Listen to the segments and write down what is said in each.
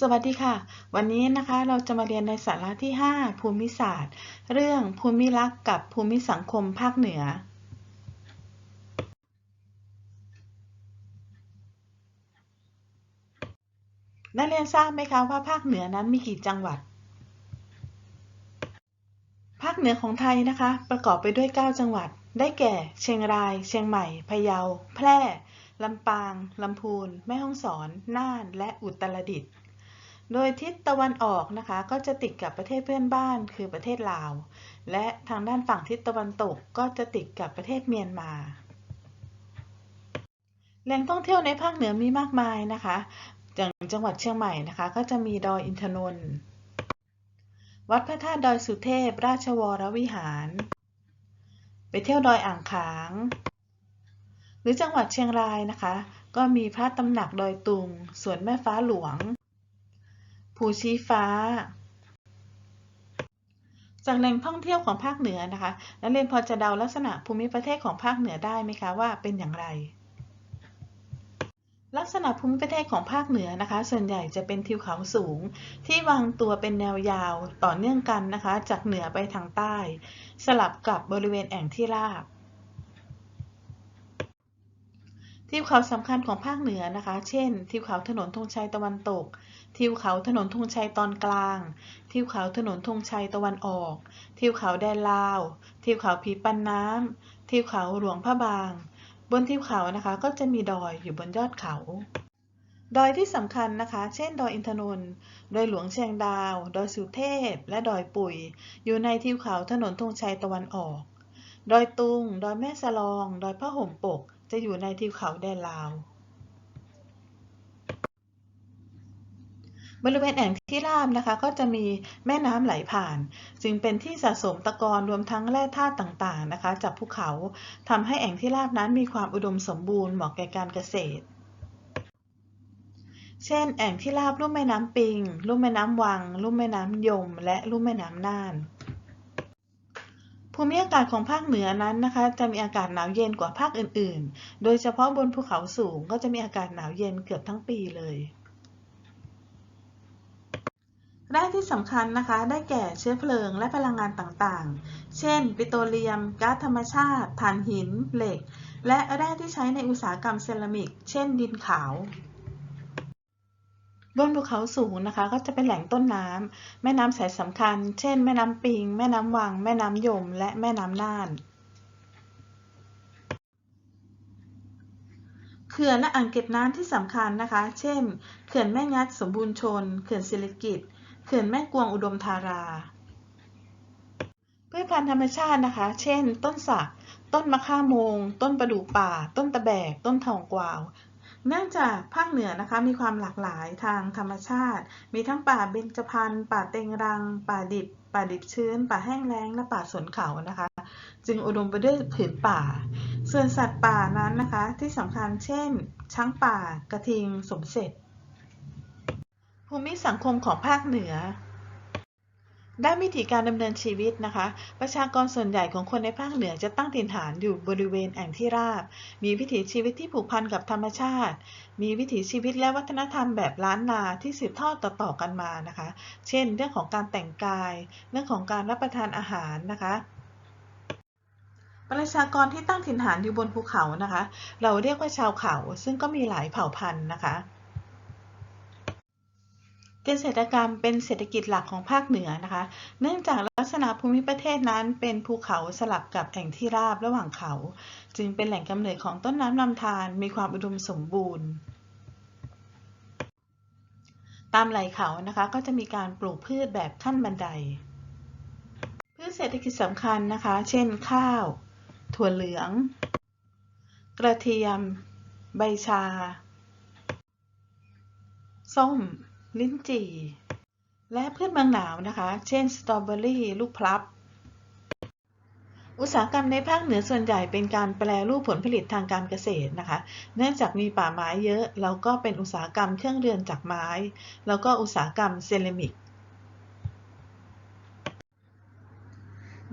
สวัสดีค่ะ วันนี้นะคะเราจะมาเรียนในสาระที่ 5 ภูมิศาสตร์ เรื่องภูมิลักษ์กับภูมิสังคมภาคเหนือ นักเรียนทราบไหมคะว่าภาคเหนือนั้นมีกี่จังหวัด ภาคเหนือของไทยนะคะ ประกอบไปด้วย 9 จังหวัด ได้แก่ เชียงราย เชียงใหม่ พะเยา แพร่ ลำปาง ลำพูน แม่ฮ่องสอน น่าน และอุตรดิตถ์ โดยทิศตะวันออกนะคะ ก็จะติดกับประเทศเพื่อนบ้านคือประเทศลาว และทางด้านฝั่งทิศตะวันตกก็จะติดกับประเทศเมียนมา แหล่งท่องเที่ยวในภาคเหนือมีมากมายนะคะอย่างจังหวัดเชียงใหม่นะคะ ก็จะมีดอยอินทนนท์วัดพระธาตุดอยสุเทพ ราชวรวิหาร ไปเที่ยวดอยอ่างขาง หรือจังหวัดเชียงรายนะคะ ก็มีพระตำหนักดอยตุง สวนแม่ฟ้าหลวง ภูชีฟ้า จากแหล่งท่องเที่ยวของภาคเหนือนะคะ นักเรียนพอจะเดาลักษณะภูมิประเทศของภาคเหนือได้ไหมคะว่าเป็นอย่างไรลักษณะภูมิประเทศของภาคเหนือนะคะ ส่วนใหญ่จะเป็นทิวเขาสูง ที่วางตัวเป็นแนวยาวต่อเนื่องกันนะคะ จากเหนือไปทางใต้ สลับกับบริเวณแอ่งที่ราบ ทิวเขาสำคัญของภาคเหนือนะคะ เช่น ทิวเขาถนนธงชัยตะวันตก ทิวเขาถนนธงชัยตอนกลาง ทิวเขาถนนธงชัยตะวันออก ทิวเขาแดนลาว ทิวเขาผีปันน้ำ ทิวเขาหลวงพระบาง บนทิวเขานะคะ ก็จะมีดอยอยู่บนยอดเขา ดอยที่สำคัญนะคะ เช่น ดอยอินทนนท์ ดอยหลวงเชียงดาว ดอยสุเทพ และดอยปุย อยู่ในทิวเขาถนนธงชัยตะวันออก ดอยตุง ดอยแม่สลอง ดอยพระห่มปก จะอยู่ในทิวเขาแดนลาว บริเวณแอ่งที่ราบนะคะ ก็จะมีแม่น้ำไหลผ่าน จึงเป็นที่สะสมตะกอนรวมทั้งแร่ธาตุต่างๆนะคะ จากภูเขาทำให้แอ่งที่ราบนั้นมีความอุดมสมบูรณ์เหมาะแก่การเกษตรเช่น แอ่งที่ราบลุ่มแม่น้ำปิง ลุ่มแม่น้ำวัง ลุ่มแม่น้ำยม และลุ่มแม่น้ำน่าน ภูมิอากาศของภาคเหนือนั้นนะคะ จะมีอากาศหนาวเย็นกว่าภาคอื่นๆ โดยเฉพาะบนภูเขาสูงก็จะมีอากาศหนาวเย็นเกือบทั้งปีเลยแร่ที่สำคัญนะคะ ได้แก่เชื้อเพลิงและพลังงานต่างๆ เช่น ปิโตรเลียม ก๊าซธรรมชาติถ่านหิน เหล็ก และแร่ที่ใช้ในอุตสาหกรรมเซรามิก เช่น ดินขาว บนภูเขาสูงนะคะ ก็จะเป็นแหล่งต้นน้ำแม่น้ำสายสำคัญ เช่น แม่น้ำปิง แม่น้ำวัง แม่น้ำยม และแม่น้ำน่าน เขื่อนและอ่างเก็บน้ำที่สำคัญนะคะ เช่น เขื่อนแม่งัดสมบูรณ์ชน เขื่อนศิริกิตเขื่อนแม่กวงอุดมธาราพืชพันธุ์ธรรมชาตินะคะ เช่น ต้นสัก ต้นมะข่าโมง ต้นประดู่ป่า ต้นตะแบก ต้นทองกวาว เนื่องจากภาคเหนือนะคะมีความหลากหลายทางธรรมชาติ มีทั้งป่าเบญจพรรณป่าเต็งรัง ป่าดิบ ป่าดิบชื้น ป่าแห้งแล้งและป่าสนเขานะคะ จึงอุดมไปด้วยผืนป่า ส่วนสัตว์ป่านั้นนะคะที่สำคัญเช่น ช้างป่ากระทิงสมเสร็จ ภูมิสังคมของภาคเหนือ ด้านวิถีการดำเนินชีวิตนะคะ ประชากรส่วนใหญ่ของคนในภาคเหนือจะตั้งถิ่นฐานอยู่บริเวณแอ่งที่ราบ มีวิถีชีวิตที่ผูกพันกับธรรมชาติ มีวิถีชีวิตและวัฒนธรรมแบบล้านนาที่สืบทอดต่อๆกันมานะคะ เช่น เรื่องของการแต่งกาย เรื่องของการรับประทานอาหารนะคะประชากรที่ตั้งถิ่นฐานอยู่บนภูเขานะคะ เราเรียกว่าชาวเขาซึ่งก็มีหลายเผ่าพันธุ์นะคะ เกษตรกรรมเป็นเศรษฐกิจหลักของภาคเหนือนะคะ เนื่องจากลักษณะภูมิประเทศนั้นเป็นภูเขาสลับกับแอ่งที่ราบระหว่างเขา จึงเป็นแหล่งกำเนิดของต้นน้ำลำธารมีความอุดมสมบูรณ์ ตามไหล่เขานะคะก็จะมีการปลูกพืชแบบขั้นบันได พืชเศรษฐกิจสำคัญนะคะ เช่น ข้าว ถั่วเหลือง กระเทียม ใบชา ส้ม ลิ้นจี่ และพืชเมืองหนาวนะคะ เช่น สตรอเบอรี่ ลูกพลับ อุตสาหกรรมในภาคเหนือส่วนใหญ่เป็นการแปรรูปผลผลิตทางการเกษตรนะคะ เนื่องจากมีป่าไม้เยอะ แล้วก็เป็นอุตสาหกรรมเครื่องเรือนจากไม้ แล้วก็อุตสาหกรรมเซรามิก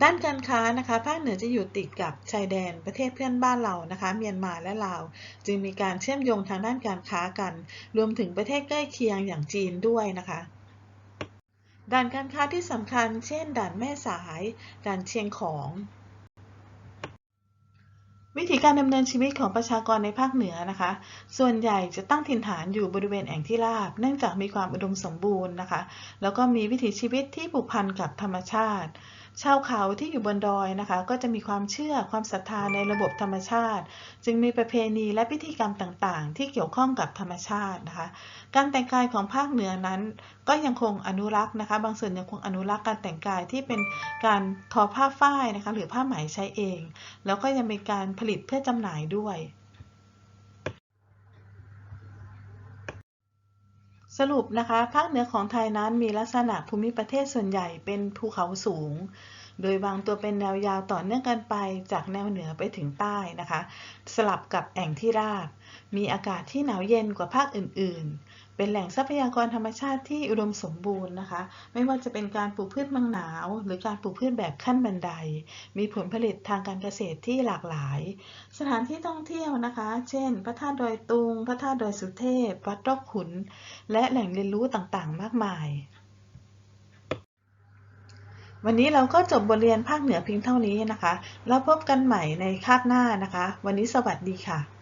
ด้านการค้านะคะภาคเหนือจะอยู่ติดกับชายแดนประเทศเพื่อนบ้านเรานะคะ เมียนมาและลาว จึงมีการเชื่อมโยงทางด้านการค้ากัน รวมถึงประเทศใกล้เคียงอย่างจีนด้วยนะคะด่านการค้าที่สำคัญ เช่น ด่านแม่สาย ด่านเชียงของ วิธีการดำเนินชีวิตของประชากรในภาคเหนือนะคะ ส่วนใหญ่จะตั้งถิ่นฐานอยู่บริเวณแอ่งที่ราบ เนื่องจากมีความอุดมสมบูรณ์นะคะ แล้วก็มีวิถีชีวิตที่ผูกพันกับธรรมชาติ ชาวเขาที่อยู่บนดอยนะคะ ก็จะมีความเชื่อความศรัทธาในระบบธรรมชาติ จึงมีประเพณีและพิธีกรรมต่างๆ ที่เกี่ยวข้องกับธรรมชาตินะคะ การแต่งกายของภาคเหนือนั้น ก็ยังคงอนุรักษ์นะคะ บางส่วนยังคงอนุรักษ์การแต่งกายที่เป็นการทอผ้าฝ้ายนะคะ หรือผ้าไหมใช้เอง แล้วก็ยังมีการผลิตเพื่อจำหน่ายด้วย สรุปนะคะ ภาคเหนือของไทยนั้นมีลักษณะภูมิประเทศส่วนใหญ่เป็นภูเขาสูง โดยวางตัวเป็นแนวยาวต่อเนื่องกันไปจากแนวเหนือไปถึงใต้นะคะ สลับกับแอ่งที่ราบ มีอากาศที่หนาวเย็นกว่าภาคอื่น ๆ เป็นแหล่งทรัพยากรธรรมชาติที่อุดมสมบูรณ์นะคะ ไม่ว่าจะเป็นการปลูกพืชเมืองหนาว หรือการปลูกพืชแบบขั้นบันได มีผลผลิตทางการเกษตรที่หลากหลาย สถานที่ท่องเที่ยวนะคะ เช่น พระธาตุดอยตุง พระธาตุดอยสุเทพ วัดรอกขุน และแหล่งเรียนรู้ต่างๆ มากมาย วันนี้เราก็จบบทเรียนภาคเหนือเพียงเท่านี้นะคะ แล้วพบกันใหม่ในคาบหน้านะคะ วันนี้สวัสดีค่ะ